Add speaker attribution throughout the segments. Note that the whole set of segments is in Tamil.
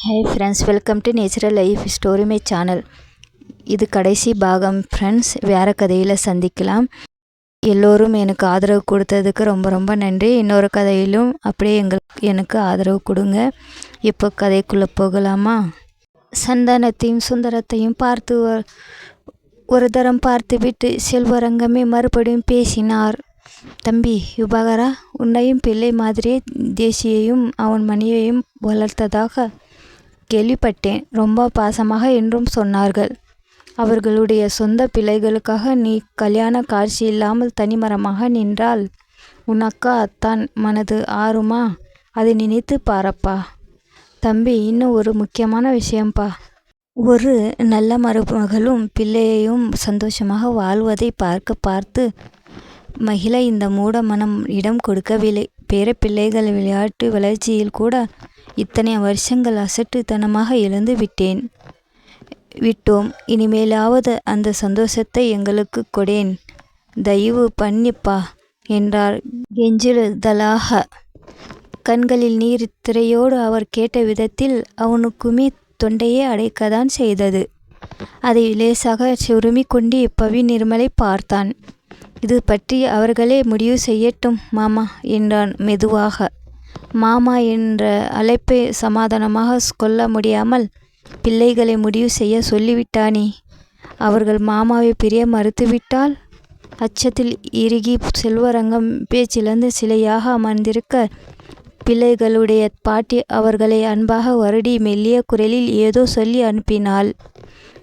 Speaker 1: Hey friends welcome to natural life story my channel இது கடைசி பாகம் ஃப்ரெண்ட்ஸ் வேறு கதையில் சந்திக்கலாம். எல்லோரும் எனக்கு ஆதரவு கொடுத்ததுக்கு ரொம்ப ரொம்ப நன்றி. இன்னொரு கதையிலும் அப்படியே எங்களுக்கு எனக்கு ஆதரவு கொடுங்க. இப்போ கதைக்குள்ளே போகலாமா? சந்தானத்தையும் சுந்தரத்தையும் பார்த்து ஒரு- தரம் தரம் பார்த்துவிட்டு செல்வரங்கமே மறுபடியும் பேசினார். தம்பி விபாகரா உன்னையும் பிள்ளை மாதிரியே தேசியையும் அவன் மனைவியையும் வளர்த்ததாக கேள்விப்பட்டேன். ரொம்ப பாசமாக என்றும் சொன்னார்கள். அவர்களுடைய சொந்த பிள்ளைகளுக்காக நீ கல்யாண காட்சி இல்லாமல் தனிமரமாக நின்றால் உன் அக்கா அத்தான் மனது ஆறுமா? அதை நினைத்து பாரப்பா. தம்பி இன்னும் ஒரு முக்கியமான விஷயம்ப்பா ஒரு நல்ல மருமகளும் பிள்ளையையும் சந்தோஷமாக வாழ்வதை பார்க்க பார்த்து மகிழ இந்த மூட மனம் இடம் கொடுக்கவில்லை. பேர பிள்ளைகள் விளையாட்டு வளர்ச்சியில் கூட இத்தனை வருஷங்கள் அசட்டுத்தனமாக இழந்து விட்டேன். விட்டோம் இனிமேலாவது அந்த சந்தோஷத்தை எங்களுக்கு கொடேன். தயவு பண்ணிப்பா என்றார் கெஞ்சிடுதலாக கண்களில் நீர் திரையோடு அவர் கேட்ட விதத்தில் அவனுக்குமே தொண்டையே அடைக்கத்தான் செய்தது. அதை லேசாக சுருமி கொண்டு பவி நிர்மலை பார்த்தான். இது பற்றி அவர்களே முடிவு செய்யட்டும் மாமா என்றான் மெதுவாக. மாமா என்ற அழைப்பை சமாதானமாக கொள்ள முடியாமல் பிள்ளைகளை முடிவு செய்ய சொல்லிவிட்டானே. அவர்கள் மாமாவை பிரிய மறுத்துவிட்டால் அச்சத்தில் இறுகி செல்வரங்கம் பேச்சிழந்து சிலையாக அமர்ந்திருக்க பிள்ளைகளுடைய பாட்டி அவர்களை அன்பாக வருடி மெல்லிய குரலில் ஏதோ சொல்லி அனுப்பினாள்.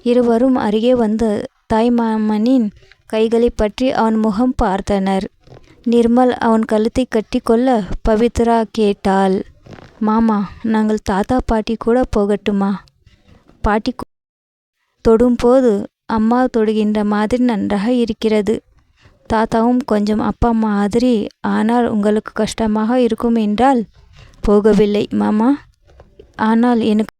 Speaker 1: இருவரும் அருகே வந்த தாய்மாமனின் கைகளை பற்றி அவன் முகம் பார்த்தனர். நிர்மல் அவன் கழுத்தை கட்டி கொள்ள பவித்ரா கேட்டாள். மாமா நாங்கள் தாத்தா பாட்டி கூட போகட்டுமா? பாட்டி தொடும்போது அம்மா தொடுகின்ற மாதிரி நன்றாக இருக்கிறது. தாத்தாவும் கொஞ்சம் அப்பா மாதிரி ஆனால் உங்களுக்கு கஷ்டமாக இருக்கும் என்றால் போகவில்லை மாமா. ஆனால் எனக்கு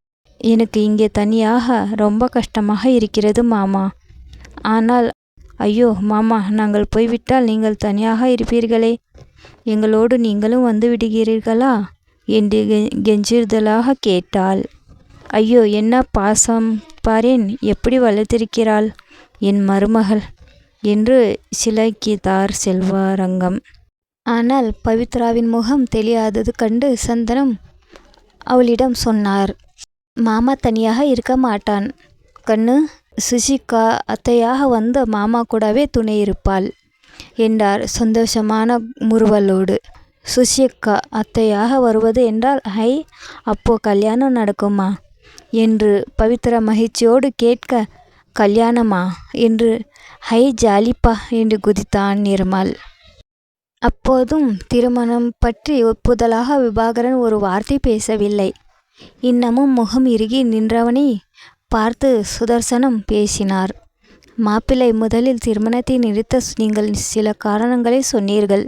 Speaker 1: எனக்கு இங்கே தனியாக ரொம்ப கஷ்டமாக இருக்கிறது மாமா. ஆனால் ஐயோ மாமா நாங்கள் போய்விட்டால் நீங்கள் தனியாக இருப்பீர்களே. எங்களோடு நீங்களும் வந்து விடுகிறீர்களா? என்று கெ- கேட்டாள். ஐயோ என்ன பாசம்? பாரேன் எப்படி வளர்த்திருக்கிறாள்? என் மருமகள் என்று சிலைக்கிதார் செல்வரங்கம். ஆனால் பவித்ராவின் முகம் தெரியாதது கண்டு சந்தனம் அவளிடம் சொன்னார். மாமா தனியாக இருக்க மாட்டான். கண்ணு சுஷிகா அத்தையாக வந்த மாமா கூடவே துணை இருப்பாள் என்றார் சந்தோஷமான முறுவலோடு. சுஷிகா அத்தையாக வருவது என்றால் ஹை அப்போ கல்யாணம் நடக்குமா? என்று பவித்ரா மகிழ்ச்சியோடு கேட்க கல்யாணமா? என்று ஹை ஜாலிப்பா என்று குதித்தான் நிர்மல். அப்போதும் திருமணம் பற்றி ஒப்புதலாக விபாகரன் ஒரு வார்த்தை பேசவில்லை. இன்னமும் முகம் இறுகி நின்றவனை பார்த்து சுதர்சனம் பேசினார். மாப்பிள்ளை முதலில் திருமணத்தை நிறுத்த நீங்கள் சில காரணங்களை சொன்னீர்கள்.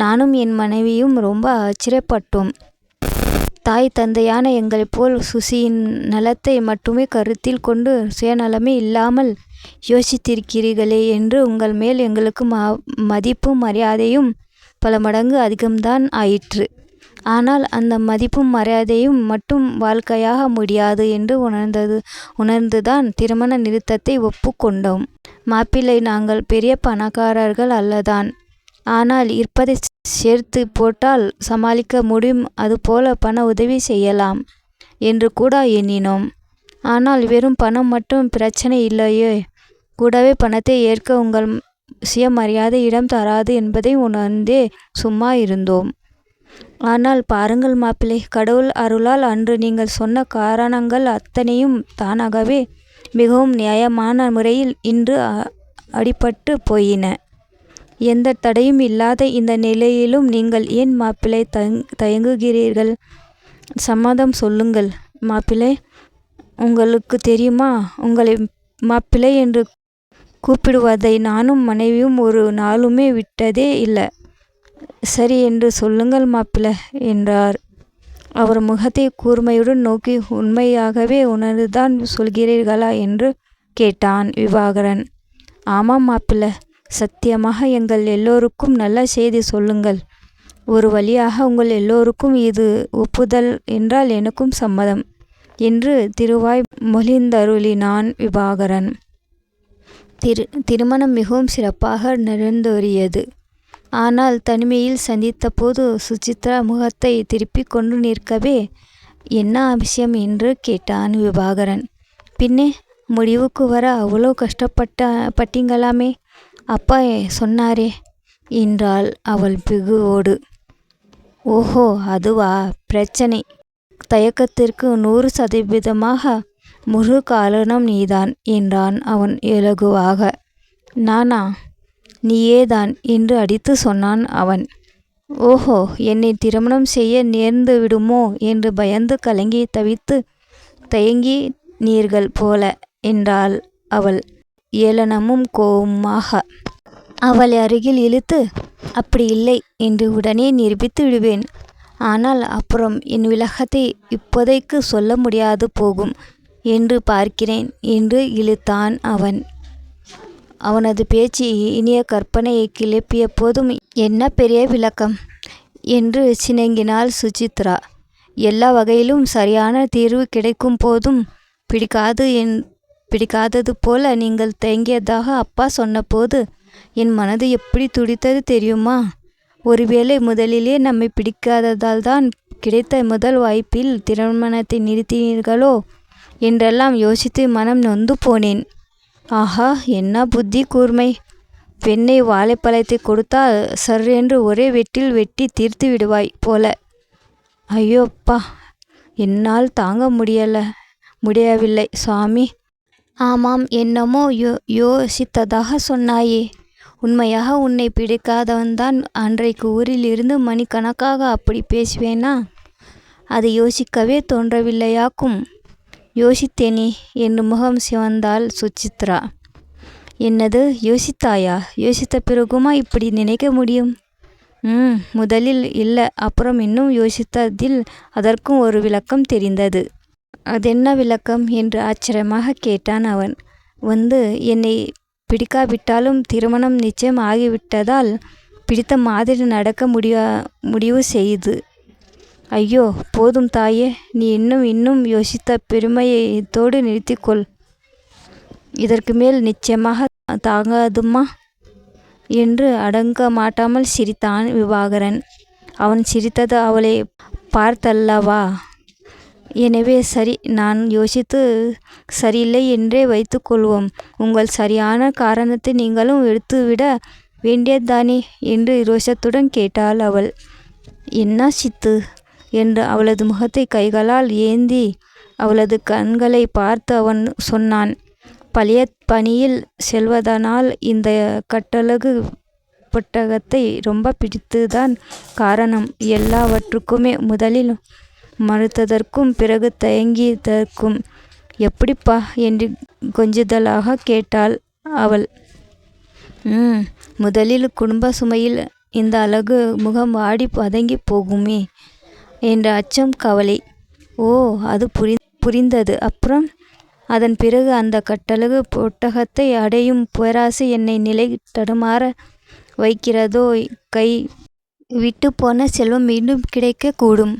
Speaker 1: நானும் என் மனைவியும் ரொம்ப ஆச்சரியப்பட்டோம். தாய் தந்தையான எங்களைப் போல் சுசியின் நலத்தை மட்டுமே கருத்தில் கொண்டு சுயநலமே இல்லாமல் யோசித்திருக்கிறீர்களே என்று உங்கள் மேல் எங்களுக்கு ம மதிப்பும் மரியாதையும் பல மடங்கு அதிகம்தான் ஆயிற்று. ஆனால் அந்த மதிப்பும் மரியாதையும் மட்டும் வாழ்க்கையாக முடியாது என்று உணர்ந்தது. உணர்ந்துதான் திருமண நிறுத்தத்தை ஒப்புக்கொண்டோம். மாப்பிள்ளை நாங்கள் பெரிய பணக்காரர்கள் அல்லதான். ஆனால் இருப்பதை சேர்த்து போட்டால் சமாளிக்க முடியும். அதுபோல பண உதவி செய்யலாம் என்று கூட எண்ணினோம். ஆனால் வெறும் பணம் மட்டும் பிரச்சனை இல்லையே. கூடவே பணத்தை ஏற்க உங்கள் சுயமரியாதை இடம் தராது என்பதை உணர்ந்தே சும்மா இருந்தோம். ஆனால் பாருங்கள் மாப்பிள்ளை கடவுள் அருளால் அன்று நீங்கள் சொன்ன காரணங்கள் அத்தனையும் தானாகவே மிகவும் நியாயமான முறையில் இன்று அடிபட்டு போயின. எந்த தடையும் இல்லாத இந்த நிலையிலும் நீங்கள் ஏன் மாப்பிள்ளை தயங் தயங்குகிறீர்கள்? சம்மதம் சொல்லுங்கள் மாப்பிள்ளை. உங்களுக்கு தெரியுமா? உங்களை மாப்பிள்ளை என்று கூப்பிடுவதை நானும் மனைவியும் ஒரு நாளுமே விட்டதே இல்லை. சரி என்று சொல்லுங்கள் மாப்பிள்ளை என்றார். அவர் முகத்தை கூர்மையுடன் நோக்கி உண்மையாகவே உணர்ந்துதான் சொல்கிறீர்களா? என்று கேட்டான் விவாகரன். ஆமாம் மாப்பிள்ள சத்தியமாக எங்கள் எல்லோருக்கும் நல்ல செய்தி சொல்லுங்கள். ஒரு வழியாக உங்கள் எல்லோருக்கும் இது ஒப்புதல் என்றால் எனக்கும் சம்மதம் என்று திருவாய் மொழிந்தருளினான் விவாகரன். திரு திருமணம் மிகவும் சிறப்பாக நடந்தோறியது ஆனால் தனிமையில் சந்தித்தபோது சுசித்ரா முகத்தை திருப்பிக் கொண்டு நிற்கவே என்ன அவசியம் என்று கேட்டான் விபாகரன். பின்னே முடிவுக்கு வர அவ்வளோ கஷ்டப்பட்ட பட்டீங்களாமே? அப்பா சொன்னாரே என்றாள் அவள் பிகுவோடு. ஓஹோ அதுவா? பிரச்சனை. தயக்கத்திற்கு நூறு சதவீதமாக முழு காரணம் நீதான் என்றான் அவன் இலகுவாக. நானா? நீயேதான் என்று அடித்து சொன்னான் அவன். ஓஹோ என்னை திருமணம் செய்ய நேர்ந்து விடுமோ என்று பயந்து கலங்கி தவித்து தயங்கி நீர்கள் போல என்றாள் அவள். ஏளனமும் கோவமாக அவளை அருகில் இழுத்து அப்படி இல்லை என்று உடனே நிரூபித்து விடுவேன். ஆனால் அப்புறம் என் விலகத்தை இப்போதைக்கு சொல்ல முடியாது போகும் என்று பார்க்கிறேன் என்று இழுத்தான் அவன். அவனது பேச்சு இனிய கற்பனையை கிளப்பிய போதும் என்ன பெரிய விளக்கம்? என்று சினங்கினாள் சுசித்ரா. எல்லா வகையிலும் சரியான தீர்வு கிடைக்கும் போதும் பிடிக்காது என் பிடிக்காதது போல நீங்கள் தயங்கியதாக அப்பா சொன்னபோது என் மனது எப்படி துடித்தது தெரியுமா? ஒருவேளை முதலிலே நம்மை பிடிக்காததால் தான் கிடைத்த முதல் வாய்ப்பில் திருமணத்தை நிறுத்தினீர்களோ? என்றெல்லாம் யோசித்து மனம் நொந்து போனேன். ஆஹா என்ன புத்தி கூர்மை. பெண்ணை வாழைப்பழத்தை கொடுத்தால் சர்ரென்று ஒரே வெட்டில் வெட்டி தீர்த்து விடுவாய் போல. ஐயோ அப்பா என்னால் தாங்க முடியல முடியவில்லை சுவாமி. ஆமாம் என்னமோ யோ யோசித்ததாக சொன்னாயே. உண்மையாக உன்னை பிடிக்காதவன்தான் அன்றைக்கு ஊரில் இருந்து மணிக்கணக்காக அப்படி பேசுவேனா? அதை யோசிக்கவே தோன்றவில்லையாக்கும். யோசித்தேனே என்று முகம் சிவந்தாள் சுசித்ரா. என்னது? யோசித்தாயா? யோசித்த பிறகுமா இப்படி நினைக்க முடியும்? ம் முதலில் இல்லை அப்புறம் இன்னும் யோசித்ததில் அதற்கும் ஒரு விளக்கம் தெரிந்தது. அதென்ன விளக்கம்? என்று ஆச்சரியமாக கேட்டான் அவன். வந்து என்னை பிடிக்காவிட்டாலும் திருமணம் நிச்சயம் ஆகிவிட்டதால் பிடித்த மாதிரி நடக்க முடியா முடிவு செய்து ஐயோ போதும் தாயே. நீ இன்னும் இன்னும் யோசித்த பெருமையத்தோடு நிறுத்திக்கொள். இதற்கு மேல் நிச்சயமாக தாங்காதுமா என்று அடங்க மாட்டாமல் சிரித்தான் விவாகரன். அவன் சிரித்தது அவளை பார்த்தல்லவா? எனவே சரி நான் யோசித்து சரியில்லை என்றே வைத்துக்கொள்வோம். உங்கள் சரியான காரணத்தை நீங்களும் எடுத்துவிட வேண்டியதுதானே என்று ரோஷத்துடன் கேட்டாள் அவள். என்ன சித்து? என்று அவளது முகத்தை கைகளால் ஏந்தி அவளது கண்களை பார்த்து அவன் சொன்னான் பழைய பணியில் செல்வதனால் இந்த கட்டழகு புட்டகத்தை ரொம்ப பிடித்துதான் காரணம். எல்லாவற்றுக்குமே முதலில் மறுத்ததற்கும் பிறகு தயங்கியதற்கும் எப்படிப்பா? என்று கொஞ்சுதலாக கேட்டாள் அவள். ம் முதலில் குடும்ப சுமையில் இந்த அழகு முகம் வாடி பதங்கி போகுமே. என்ற அச்சம் கவலை. ஓ அது புரி புரிந்தது. அப்புறம்? அதன் பிறகு அந்த கட்டழகு புட்டகத்தை அடையும் பேராசை என்னை நிலை தடுமாற வைக்கிறதோ? கை விட்டு போன செல்வம் மீண்டும் கிடைக்க கூடும்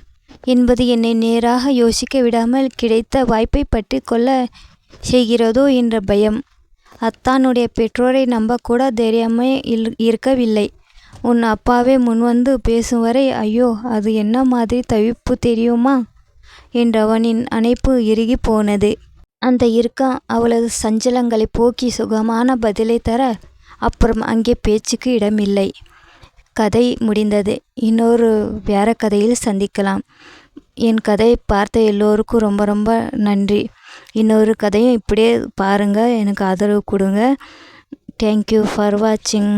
Speaker 1: என்பது என்னை நேராக யோசிக்க விடாமல் கிடைத்த வாய்ப்பை பற்றி கொள்ள செய்கிறதோ? என்ற பயம். அத்தானுடைய பெற்றோரை நம்பக்கூட தைரியமே இல் இருக்கவில்லை. உன் அப்பாவே முன்வந்து பேசும் வரை ஐயோ அது என்ன மாதிரி தவிப்பு தெரியுமா? என்றவனின் அணைப்பு இறுகி போனது. அந்த இருக்கா அவளது சஞ்சலங்களை போக்கி சுகமான பதிலை தர அப்புறம் அங்கே பேச்சுக்கு இடமில்லை. கதை முடிந்தது. இன்னொரு வேற கதையில் சந்திக்கலாம். என் கதை பார்த்த எல்லோருக்கும் ரொம்ப ரொம்ப நன்றி. இன்னொரு கதையும் இப்படியே பாருங்கள் எனக்கு ஆதரவு கொடுங்க. தேங்க்யூ ஃபார் வாட்சிங்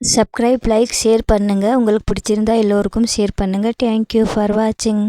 Speaker 1: சப்ஸ்கிரைப் லைக் ஷேர் பண்ணுங்கள் உங்களுக்கு பிடிச்சிருந்தா எல்லோருக்கும் ஷேர் பண்ணுங்கள் தேங்க்யூ ஃபார் வாட்சிங்